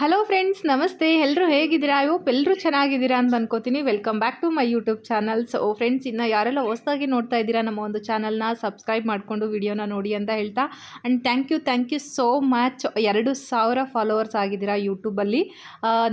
Hello friends ನಮಸ್ತೆ. ಎಲ್ಲರೂ ಹೇಗಿದ್ದೀರಾ? ಹೋಪ್ ಎಲ್ಲರೂ ಚೆನ್ನಾಗಿದ್ದೀರಾ ಅಂತ ಅನ್ಕೋತೀನಿ. Welcome back to my YouTube channel so friends ಇನ್ನು ಯಾರೆಲ್ಲ ಹೊಸದಾಗಿ ನೋಡ್ತಾ ಇದ್ದೀರಾ, ನಮ್ಮ ಒಂದು ಚಾನಲ್ನ ಸಬ್ಸ್ಕ್ರೈಬ್ ಮಾಡಿಕೊಂಡು ವಿಡಿಯೋನ ನೋಡಿ ಅಂತ ಹೇಳ್ತಾ. And thank you thank you so much ಎರಡು ಸಾವಿರ ಫಾಲೋವರ್ಸ್ ಆಗಿದ್ದೀರಾ ಯೂಟ್ಯೂಬಲ್ಲಿ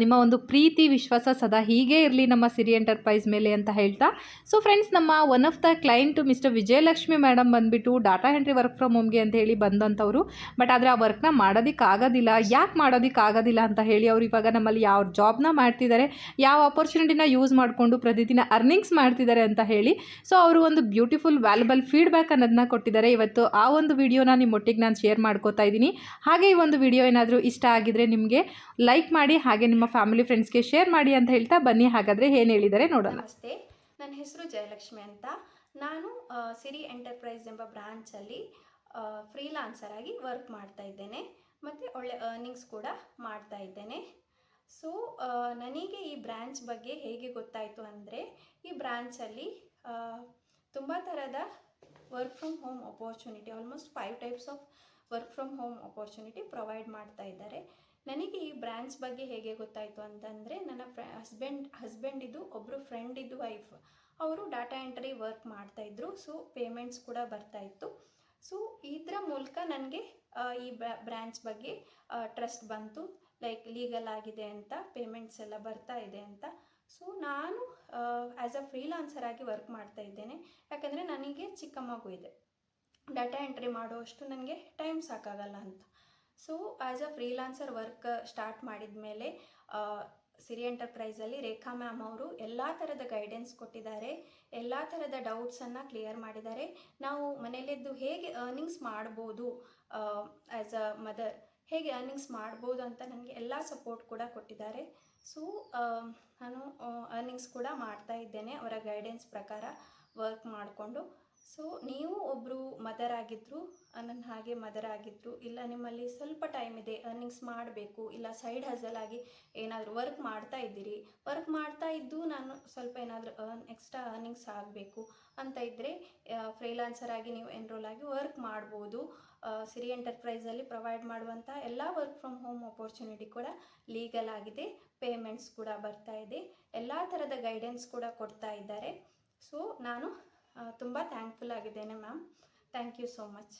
ನಿಮ್ಮ ಒಂದು ಪ್ರೀತಿ, ವಿಶ್ವಾಸ ಸದಾ ಹೀಗೇ ಇರಲಿ ನಮ್ಮ ಸಿರಿ ಎಂಟರ್ಪ್ರೈಸ್ ಮೇಲೆ ಅಂತ ಹೇಳ್ತಾ. ಸೊ ಫ್ರೆಂಡ್ಸ್ ನಮ್ಮ one of the client mister Vijayalakshmi madam ಬಂದುಬಿಟ್ಟು ಡಾಟಾ ಎಂಟ್ರಿ ವರ್ಕ್ ಫ್ರಮ್ ಹೋಮ್ಗೆ ಅಂತ ಹೇಳಿ ಬಂದಂಥವ್ರು. ಬಟ್ ಆದರೆ ಆ ವರ್ಕ್ನ ಮಾಡೋದಕ್ಕಾಗೋದಿಲ್ಲ. ಯಾಕೆ ಮಾಡೋದಕ್ಕಾಗೋದಿಲ್ಲ ಅಂತ ಹೇಳಿ ಅವ್ರು ಇವಾಗ ನಮ್ಮಲ್ಲಿ ಯಾವ ಜಾಬ್ನ ಮಾಡ್ತಿದ್ದಾರೆ, ಯಾವ ಆಪರ್ಚುನಿಟಿನ ಯೂಸ್ ಮಾಡಿಕೊಂಡು ಪ್ರತಿದಿನ ಅರ್ನಿಂಗ್ಸ್ ಮಾಡ್ತಿದ್ದಾರೆ ಅಂತ ಹೇಳಿ. ಸೊ ಅವರು ಒಂದು ಬ್ಯೂಟಿಫುಲ್ ವ್ಯಾಲ್ಯುಬಲ್ ಫೀಡ್ಬ್ಯಾಕ್ ಅನ್ನೋದನ್ನ ಕೊಟ್ಟಿದ್ದಾರೆ. ಇವತ್ತು ಆ ಒಂದು ವಿಡಿಯೋನ ನಿಮ್ಮೊಟ್ಟಿಗೆ ನಾನು ಶೇರ್ ಮಾಡ್ಕೋತಾ ಇದ್ದೀನಿ. ಹಾಗೆ ಈ ಒಂದು ವಿಡಿಯೋ ಏನಾದರೂ ಇಷ್ಟ ಆಗಿದ್ರೆ ನಿಮಗೆ ಲೈಕ್ ಮಾಡಿ, ಹಾಗೆ ನಿಮ್ಮ ಫ್ಯಾಮಿಲಿ ಫ್ರೆಂಡ್ಸ್ಗೆ ಶೇರ್ ಮಾಡಿ ಅಂತ ಹೇಳ್ತಾ ಬನ್ನಿ. ಹಾಗಾದರೆ ಏನು ಹೇಳಿದ್ದಾರೆ ನೋಡೋಣ. ನಮಸ್ತೆ, ನನ್ನ ಹೆಸರು ಜಯಲಕ್ಷ್ಮಿ ಅಂತ. ನಾನು ಸಿರಿ ಎಂಟರ್ಪ್ರೈಸ್ ಎಂಬ ಬ್ರಾಂಚಲ್ಲಿ ಫ್ರೀಲಾನ್ಸರ್ ಆಗಿ ವರ್ಕ್ ಮಾಡ್ತಾ ಇದ್ದೇನೆ. ಮತ್ತು ಒಳ್ಳೆ ಅರ್ನಿಂಗ್ಸ್ ಕೂಡ ಮಾಡ್ತಾ ಇದ್ದೇನೆ. ಸೊ ನನಗೆ ಈ ಬ್ರ್ಯಾಂಚ್ ಬಗ್ಗೆ ಹೇಗೆ ಗೊತ್ತಾಯಿತು ಅಂದರೆ, ಈ ಬ್ರ್ಯಾಂಚಲ್ಲಿ ತುಂಬ ಥರದ work from home opportunity almost five types of work from home opportunity provide ಮಾಡ್ತಾ ಇದ್ದಾರೆ. ನನಗೆ ಈ ಬ್ರ್ಯಾಂಚ್ ಬಗ್ಗೆ ಹೇಗೆ ಗೊತ್ತಾಯಿತು ಅಂತಂದರೆ, ನನ್ನ ಫ್ರ ಹಸ್ಬೆಂಡ್ ಹಸ್ಬೆಂಡಿದ್ದು ಒಬ್ಬರು ಫ್ರೆಂಡಿದ್ದು ವೈಫ್ ಅವರು ಡಾಟಾ ಎಂಟ್ರಿ ವರ್ಕ್ ಮಾಡ್ತಾಯಿದ್ರು ಸೊ ಪೇಮೆಂಟ್ಸ್ ಕೂಡ ಬರ್ತಾಯಿತ್ತು ಸೊ ಇದರ ಮೂಲಕ ನನಗೆ ಈ ಬ್ರ್ಯಾಂಚ್ ಬಗ್ಗೆ ಟ್ರಸ್ಟ್ ಬಂತು. ಲೈಕ್ ಲೀಗಲ್ ಆಗಿದೆ ಅಂತ, ಪೇಮೆಂಟ್ಸ್ ಎಲ್ಲ ಬರ್ತಾ ಇದೆ ಅಂತ. ಸೊ, ನಾನು ಆ್ಯಸ್ ಅ ಫ್ರೀಲಾನ್ಸರ್ ಆಗಿ ವರ್ಕ್ ಮಾಡ್ತಾ ಇದ್ದೇನೆ. ಯಾಕಂದರೆ ನನಗೆ ಚಿಕ್ಕ ಮಗು ಇದೆ. ಡಾಟಾ ಎಂಟ್ರಿ ಮಾಡುವಷ್ಟು ನನಗೆ ಟೈಮ್ ಸಾಕಾಗಲ್ಲ ಅಂತ. So as a freelancer work start ಮಾಡಿದ ಮೇಲೆ ಸಿರಿ ಎಂಟರ್ಪ್ರೈಸಲ್ಲಿ ರೇಖಾ ಮ್ಯಾಮ್ ಅವರು ಎಲ್ಲ ಥರದ ಗೈಡೆನ್ಸ್ ಕೊಟ್ಟಿದ್ದಾರೆ, ಎಲ್ಲ ಥರದ ಡೌಟ್ಸನ್ನು ಕ್ಲಿಯರ್ ಮಾಡಿದ್ದಾರೆ. ನಾವು ಮನೆಯಲ್ಲಿದ್ದು ಹೇಗೆ ಅರ್ನಿಂಗ್ಸ್ ಮಾಡ್ಬೋದು ಆ್ಯಸ್ ಅ ಮದರ್ ಹೇಗೆ ಅರ್ನಿಂಗ್ಸ್ ಮಾಡ್ಬೋದು ಅಂತ ನನಗೆ ಎಲ್ಲ ಸಪೋರ್ಟ್ ಕೂಡ ಕೊಟ್ಟಿದ್ದಾರೆ. ಸೊ ನಾನು ಅರ್ನಿಂಗ್ಸ್ ಕೂಡ ಮಾಡ್ತಾ ಇದ್ದೇನೆ ಅವರ ಗೈಡೆನ್ಸ್ ಪ್ರಕಾರ ವರ್ಕ್ ಮಾಡಿಕೊಂಡು. ಸೊ ನೀವು ಒಬ್ಬರು ಮದರ್ ಆಗಿದ್ದರು ನನ್ನ ಹಾಗೆ ಮದರ್ ಆಗಿದ್ದರು ಇಲ್ಲ ನಿಮ್ಮಲ್ಲಿ ಸ್ವಲ್ಪ ಟೈಮ್ ಇದೆ ಅರ್ನಿಂಗ್ಸ್ ಮಾಡಬೇಕು, ಇಲ್ಲ ಸೈಡ್ ಹಸಲ್ ಆಗಿ ಏನಾದರೂ ವರ್ಕ್ ಮಾಡ್ತಾ ಇದ್ದೀರಿ ವರ್ಕ್ ಮಾಡ್ತಾ ಇದ್ದು ನಾನು ಸ್ವಲ್ಪ ಏನಾದರೂ ಅರ್ನ್ ಎಕ್ಸ್ಟ್ರಾ ಅರ್ನಿಂಗ್ಸ್ ಆಗಬೇಕು ಅಂತ ಇದ್ದರೆ ಫ್ರೀಲಾನ್ಸರ್ ಆಗಿ ನೀವು ಎನ್ರೋಲ್ ಆಗಿ ವರ್ಕ್ ಮಾಡ್ಬೋದು. ಸಿರಿ ಎಂಟರ್ಪ್ರೈಸಲ್ಲಿ ಪ್ರೊವೈಡ್ ಮಾಡುವಂಥ ಎಲ್ಲ ವರ್ಕ್ ಫ್ರಮ್ ಹೋಮ್ ಅಪರ್ಚುನಿಟಿ ಕೂಡ ಲೀಗಲ್ ಆಗಿದೆ ಪೇಮೆಂಟ್ಸ್ ಕೂಡ ಬರ್ತಾ ಇದೆ, ಎಲ್ಲ ಥರದ ಗೈಡೆನ್ಸ್ ಕೂಡ ಕೊಡ್ತಾ ಇದ್ದಾರೆ. ಸೊ ನಾನು ತುಂಬ ಥ್ಯಾಂಕ್ಫುಲ್ ಆಗಿದ್ದೇನೆ ma'am thank you so much